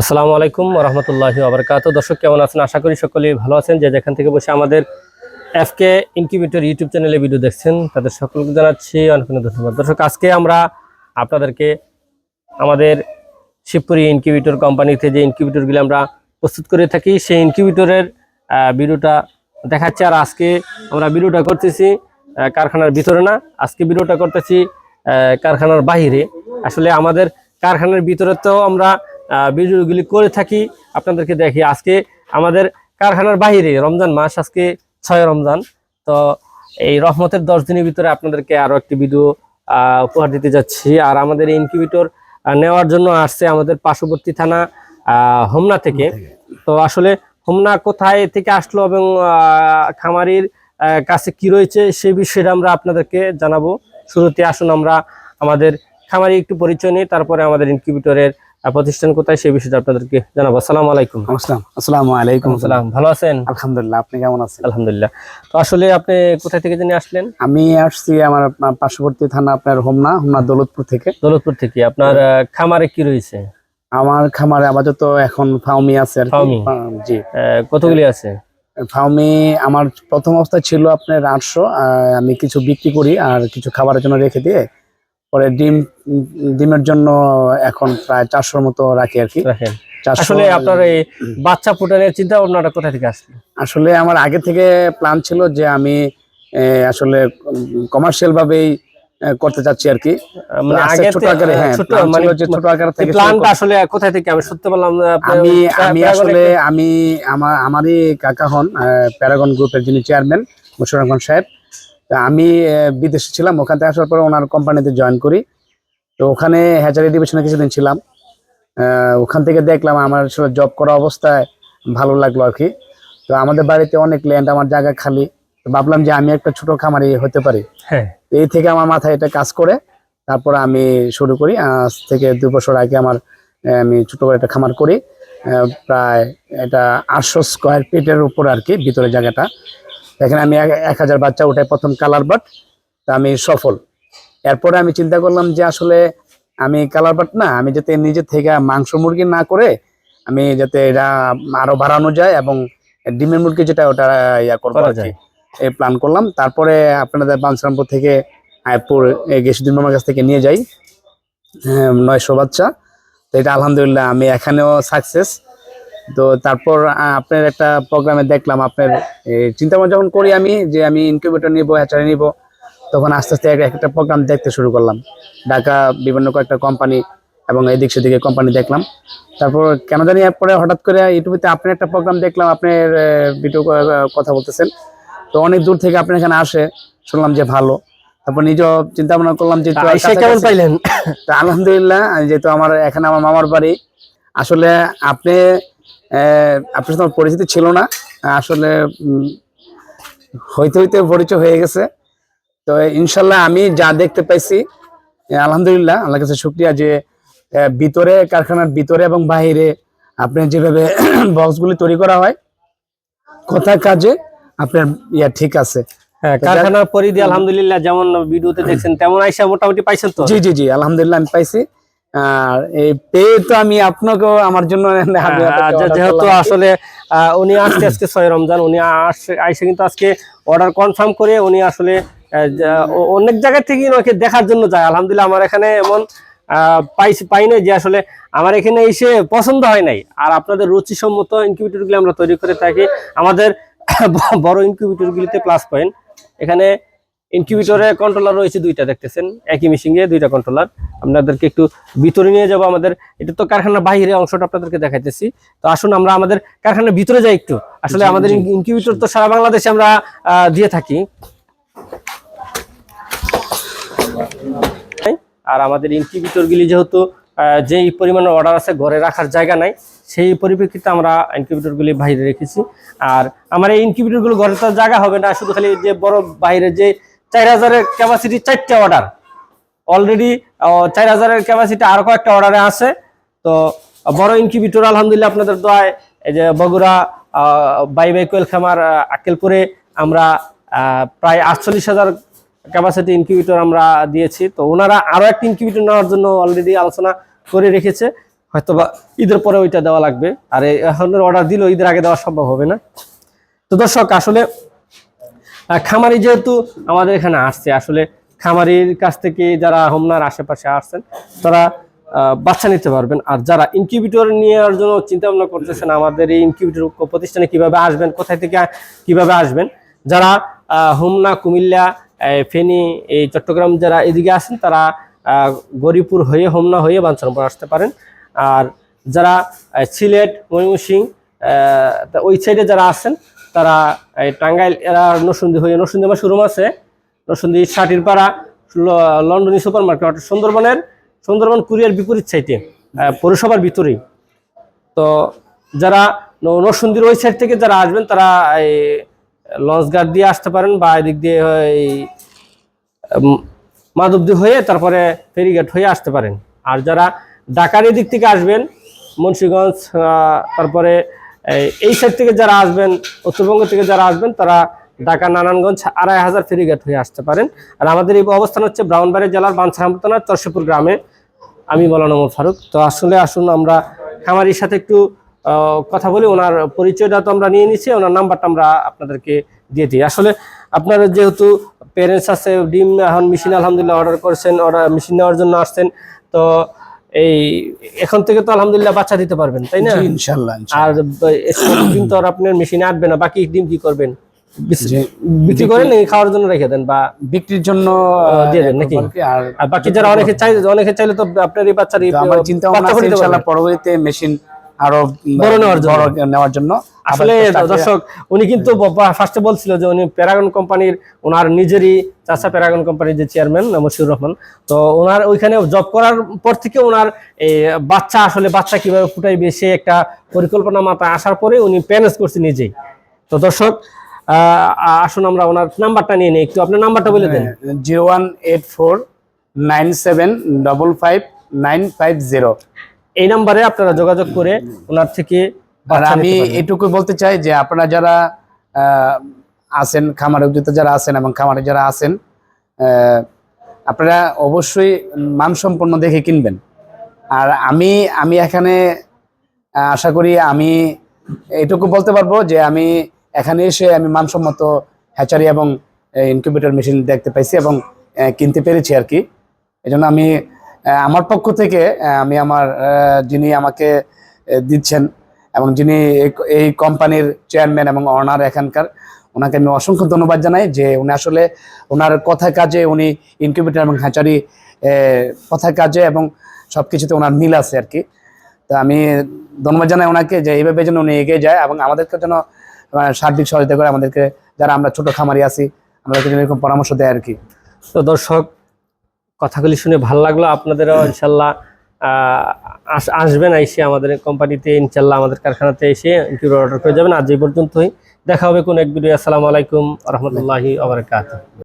আসসালামু আলাইকুম রহমতুল্লাহি আবরকাত দর্শক, কেমন আছেন? আশা করি সকলেই ভালো আছেন। যে যেখান থেকে বসে আমাদের এফকে ইনকিউবেটর ইউটিউব চ্যানেলে ভিডিও দেখছেন, তাদের সকলকে জানাচ্ছি অনেক অনেক ধন্যবাদ। দর্শক, আজকে আমরা আপনাদেরকে আমাদের শিবপুরি ইনকিউবেটর কোম্পানিতে যে ইনকিউবেটরগুলি আমরা প্রস্তুত করে থাকি, সেই ইনকিউবেটরের ভিডিওটা দেখাচ্ছি। আর আজকে আমরা ভিডিওটা করতেছি কারখানার ভিতরে না, আজকে ভিডিওটা করতেছি কারখানার বাহিরে। আসলে আমাদের কারখানার ভিতরে তো আমরা ভিডিওগুলি করে থাকি। আপনাদেরকে দেখি আজকে আমাদের কারখানার বাহিরে রমজান মাস আজকে ছয় রমজান। তো এই রহমতের দশ দিনের ভিতরে আপনাদেরকে আরও একটি ভিডিও উপহার দিতে যাচ্ছি। আর আমাদের ইনকিউবেটর নেওয়ার জন্য আসছে আমাদের পার্শ্ববর্তী থানা হোমনা থেকে। তো আসলে হোমনা কোথায় থেকে আসলো এবং খামারির কাছে কি রয়েছে সে বিষয়টা আমরা আপনাদেরকে জানাব। শুরুতে আসুন আমরা আমাদের খামারি একটু পরিচয় নিই তারপরে আমাদের ইনকিউবেটরের প্রতিষ্ঠান কোথায় সেই বিষয়টা আপনাদেরকে জানাব। আসসালামু আলাইকুম। আসসালাম আসসালামু আলাইকুম। সালাম ভালো আছেন? আলহামদুলিল্লাহ আপনি কেমন আছেন? আলহামদুলিল্লাহ। তো আসলে আপনি কোথায় থেকে জেনে আসলেন? আমি আসছি আমার পার্শ্ববর্তী থানা আপনার হোমনা হোমনা দৌলতপুর থেকে। দৌলতপুর থেকে। আপনার খামারে কি রয়েছে? আমার খামারে আপাতত এখন ফাউমি আছে আর কি। জি। কতগুলি আছে? ফাউমি আমার প্রথম অবস্থায় ছিল আপনার আটশো আমি কিছু বিক্রি করি আর কিছু খাবারের জন্য রেখে দিয়ে পরে ডিম ডিমের জন্য এখন প্রায় চারশোর মতো রাখি আর কি। আসলে আপনার এই বাচ্চা ফুটানোর চিন্তা ভাবনাটা কোথা থেকে আসলো? আসলে আমার আগে থেকে প্ল্যান ছিল যে আমি আসলে কমার্শিয়াল ভাবেই করতে চাচ্ছি আর কি। মানে আগে ছোট আকারে হ্যাঁ মানে ছোট আকার থেকে প্ল্যানটা আসলে থেকে? আমি আমি আমি আসলে আমি আমার আমারই কাকা হন প্যারাগন গ্রুপের যিনি চেয়ারম্যান মুশারফ খান সাহেব। তা আমি বিদেশে ছিলাম ওখান থেকে আসার পরে ওনার কোম্পানিতে জয়েন করি। তো ওখানে হ্যাচারি ডিভিশনে কিছুদিন ছিলাম। ওখান থেকে দেখলাম আমার আসলে জব করা অবস্থায় ভালো লাগল আর কি তো আমাদের বাড়িতে অনেক ল্যান্ড আমার জায়গা খালি। ভাবলাম যে আমি একটা ছোট খামারি হতে পারি। হ্যাঁ। এই থেকে আমার মাথায় এটা কাজ করে তারপর আমি শুরু করি। আজ থেকে দু বছর আগে আমার আমি ছোট করে একটা খামার করি। প্রায় এটা আটশো স্কোয়ার ফিটের উপর আর কি ভিতরে জায়গাটা। এখানে আমি এক- হাজার বাচ্চা উঠাই প্রথম কালার বাট তা আমি সফল। এরপরে আমি চিন্তা করলাম যে আসলে আমি কালার বাট না আমি যাতে নিজে থেকে মাংস মুরগি না করে আমি যাতে এটা আরও বাড়ানো যায় এবং ডিমের মুরগি যেটা ওটা ইয়া করব যায়। এই প্ল্যান করলাম। তারপরে আপনাদের বাঞ্ছরামপুর থেকে আয়পুর গেসুদ্দিন মামার কাছ থেকে নিয়ে যাই। হ্যাঁ, নয়শো বাচ্চা। তো এটা আলহামদুলিল্লাহ আমি এখানেও সাকসেস তো তারপর আপনার একটা প্রোগ্রামে দেখলাম আপনার চিন্তা ভাবনা যখন করি আমি যে আমি ইনকিউবেটর নিব হ্যাচারি নিব তখন আস্তে আস্তে একটা প্রোগ্রাম দেখতে শুরু করলাম। ঢাকা বিভিন্ন কয়েকটা কোম্পানি এবং এদিক সেদিকে কোম্পানি দেখলাম। তারপর কেন জানি পরে হঠাৎ করে ইউটিউবেতে আপনার একটা প্রোগ্রাম দেখলাম আপনার ভিডিও কথা বলতেছেন। তো অনেক দূর থেকে আপনি এখানে আসে শুনলাম যে ভালো। তারপর নিজেও চিন্তা ভাবনা করলাম যে কেমন পাইলেন? তা আলহামদুলিল্লাহ যেহেতু আমার এখানে আমার মামার বাড়ি আসলে আপনি আপনার সাথে আমার পরিচিতি ছিল না। আসলে হইতে হইতে পরিচয় হয়ে গেছে। তো ইনশাল্লাহ আমি যা দেখতে পাইছি আলহামদুলিল্লাহ আল্লাহ কাছে শুক্রিয়া যে ভিতরে কারখানার ভিতরে এবং বাহিরে আপনি যেভাবে বক্সগুলি তৈরি করা হয় কথা কাজে আপনার ইয়া ঠিক আছে। হ্যাঁ কারখানার পরিধি আলহামদুলিল্লাহ যেমন ভিডিওতে দেখছেন তেমন আইসা মোটামুটি পাইছেন তো? জি জি জি আলহামদুলিল্লাহ আমি পাইছি। আর এই পেয়ে তো আমি আপনাকেও আমার জন্য হাতে হাতে আহ, যে- order যেহেতু। আসলে উনি আসছে আজকে ছয় রমজান উনি আইসে কিন্তু আজকে অর্ডার কনফার্ম করে উনি আসলে অনেক জায়গা থেকে ওনাকে দেখার জন্য যায়। আলহামদুলিল্লাহ আমার এখানে এমন পাইছি পাই নাই যে আসলে আমার এখানে এসে পছন্দ হয় নাই। আর আপনাদের রুচিসম্মত ইনকিউবেটর গুলি আমরা তৈরি করে থাকি। আমাদের বড় ইনকিউবেটর গুলিতে প্লাস পয়েন্ট এখানে ইনকিউবেটরে কন্ট্রোলার রয়েছে দুইটা দেখতেছেন? একই মেশিনে দুইটা কন্ট্রোলার আপনাদেরকে একটু ভিতরে নিয়ে যাব আমাদের। এটা তো কারখানার বাইরে অংশটা আপনাদেরকে দেখাইতেছি। তো আসুন আমরা আমাদের কারখানার ভিতরে যাই একটু। আসলে আমাদের। ইনকিউবেটর তো সারা বাংলাদেশে আমরা দিয়ে থাকি। আর আমাদের ইনকিউবেটর গুলি যেহেতু যেই পরিমাণে অর্ডার আছে ঘরে রাখার জায়গা নাই সেই পরিপ্রেক্ষিতে আমরা ইনকিউবেটর গুলি বাইরে রেখেছি। আর আমার এই ইনকিউবেটরগুলো ঘরে তো জায়গা হবে না শুধু খালি যে বড় বাইরে যে চার হাজারের ক্যাপাসিটি চারটে অর্ডার অলরেডি চার হাজারের ক্যাপাসিটি আরও কয়েকটা অর্ডারে আছে। তো, বড় ইনকিউবেটর আলহামদুলিল্লাহ আপনাদের দোয়ায়, এই যে বগুড়া বাই বাই কোয়েল খামার আক্কেলপুরে আমরা প্রায় আটচল্লিশ হাজার ক্যাপাসিটি ইনকিউবেটর আমরা দিয়েছি। তো ওনারা আরও একটা ইনকিউবেটর নেওয়ার জন্য অলরেডি আলোচনা করে রেখেছে। হয়তো বা ঈদের পরে ওইটা দেওয়া লাগবে। আর এখন অর্ডার দিলেও ঈদের আগে দেওয়া সম্ভব হবে না। তো দর্শক, আসলে খামারি যেহেতু আমাদের এখানে আসছে, আসলে খামারির কাছ থেকে যারা হোমনার আশেপাশে আসছেন, তারা বাচ্চা নিতে পারবেন। আর যারা ইনকিউবেটর নেওয়ার জন্য চিন্তা ভাবনা করতেছেন, আমাদের এই ইনকিউবেটর প্রতিষ্ঠানে কীভাবে আসবেন, কোথায় থেকে কীভাবে আসবেন, যারা হোমনা, কুমিল্লা ফেনী, এই চট্টগ্রাম যারা এদিকে আসেন তারা গরিপুর হয়ে, হোমনা হয়ে বাঞ্ছানপুর আসতে পারেন। আর যারা সিলেট তা ওই সাইডে যারা আছেন তারা, এই টাঙ্গাইল, এরা নসুন্দি হয়ে নসুন্দি আমার শোরুম আছে। নসুন্দি ষাটির পাড়া লন্ডনী সুপার মার্কেট সুন্দরবনের, সুন্দরবন কুরিয়ার বিপরীত সাইটে পৌরসভার ভিতরেই। তো যারা ন- নরসিংদীর ওই সাইড থেকে যারা আসবেন, তারা এই লঞ্চ গার্ড দিয়ে আসতে পারেন বা এদিক দিয়ে এই মাধবদী হয়ে তারপরে ফেরিঘাট হয়ে আসতে পারেন। আর যারা ঢাকার এদিক থেকে আসবেন, মুন্সীগঞ্জ তারপরে এই- সাইড থেকে যারা আসবেন, উত্তরবঙ্গ থেকে যারা আসবেন, তারা ঢাকা, নারায়ণগঞ্জ, আড়াই হাজার ফেরিঘাট হয়ে আসতে পারেন। আর আমাদের এই অবস্থান হচ্ছে ব্রাউনবাড়ি জেলার বাঞ্ছারাম চরশিপুর গ্রামে। আমি মৌলানা ফারুক। তো আসলে আসুন, আমরা খামারির সাথে একটু কথা বলি। ওনার পরিচয়টা তো আমরা নিয়ে নিচ্ছি ওনার নাম্বারটা আমরা আপনাদেরকে দিয়ে দিই। আসলে আপনারা যেহেতু প্যারেন্টস আছে, ডিম এখন মেশিন আলহামদুলিল্লাহ অর্ডার করেছেন অর্ডার মেশিন নেওয়ার জন্য আসছেন, তো এই এখন থেকে তো আলহামদুলিল্লাহ বাচ্চা দিতে পারবেন তাই না ইনশাল্লাহ। আর দিন ডিম তো আর আপনার মেশিনে আসবে না বাকি ডিম কি করবেন বিক্রি করেন নাকি খাওয়ার জন্য রেখে দেন বা বিক্রির জন্য দিয়ে দেন নাকি? আর বাকি যারা অনেকে চাই অনেকে চাইলে তো আপনার এই বাচ্চার চিন্তা ভাবনা ইনশাল্লাহ পরবর্তীতে মেশিন আরও বড় নেওয়ার জন্য। নেওয়ার জন্য আসলে দর্শক উনি কিন্তু ফার্স্টে বলছিল যে উনি প্যারাগন কোম্পানির ওনার নিজেরই চাষা প্যারাগন কোম্পানির যে চেয়ারম্যান মশিউর রহমান। তো ওনার ওইখানে জব করার পর থেকে ওনার এই বাচ্চা আসলে বাচ্চা কীভাবে ফুটাইবে সে একটা পরিকল্পনা মাথায় আসার পরে উনি প্যানেজ করছে নিজেই। তো দর্শক আহ, আসুন আমরা ওনার নাম্বারটা নিয়ে নিই। একটু আপনার নাম্বারটা বলে দেন। Zero one eight four nine seven double five nine five zero. এই নাম্বারে আপনারা যোগাযোগ করে ওনার থেকে আর আমি এটুকু বলতে চাই যে আপনারা যারা আছেন খামার উদ্যোক্তা যারা আছেন এবং খামারে যারা আছেন আপনারা অবশ্যই মানসম্পন্ন দেখে কিনবেন। আর আমি আমি এখানে আশা করি আমি এটুকু বলতে পারব যে আমি এখানে এসে আমি মানসম্মত হ্যাচারি এবং ইনকিউবেটর মেশিন দেখতে পাইছি এবং কিনতে পেরেছি আর কি। এই জন্য আমি আমার পক্ষ থেকে আমি আমার যিনি আমাকে দিচ্ছেন এবং যিনি এই- কোম্পানির চেয়ারম্যান এবং অনার এখানকার, ওনাকে আমি অসংখ্য ধন্যবাদ জানাই যে উনি আসলে ওনার কথায় কাজে, উনি ইনকিউবেটর এবং হ্যাচারি কথায় কাজে এবং সব কিছুতে ওনার মিল আছে আর কি। তো আমি ধন্যবাদ জানাই ওনাকে যে এইভাবে যেন উনি এগিয়ে যায় এবং আমাদেরকে যেন সার্বিক সহযোগিতা করে আমাদেরকে, যারা আমরা ছোট খামারি আছি, আমাদেরকে যেন এরকম পরামর্শ দেয় আর কি। তো দর্শক কথাগুলি শুনে ভালো লাগল। আপনাদেরও ইনশাল্লাহ আস- আসবেন এসে আমাদের কোম্পানিতে ইনশাল্লাহ আমাদের কারখানাতে এসে ইনকিউবেটর অর্ডার করে যাবেন। আজ এই পর্যন্তই। দেখা হবে কোন এক ভিডিও আসসালামু আলাইকুম রহমতুল্লাহি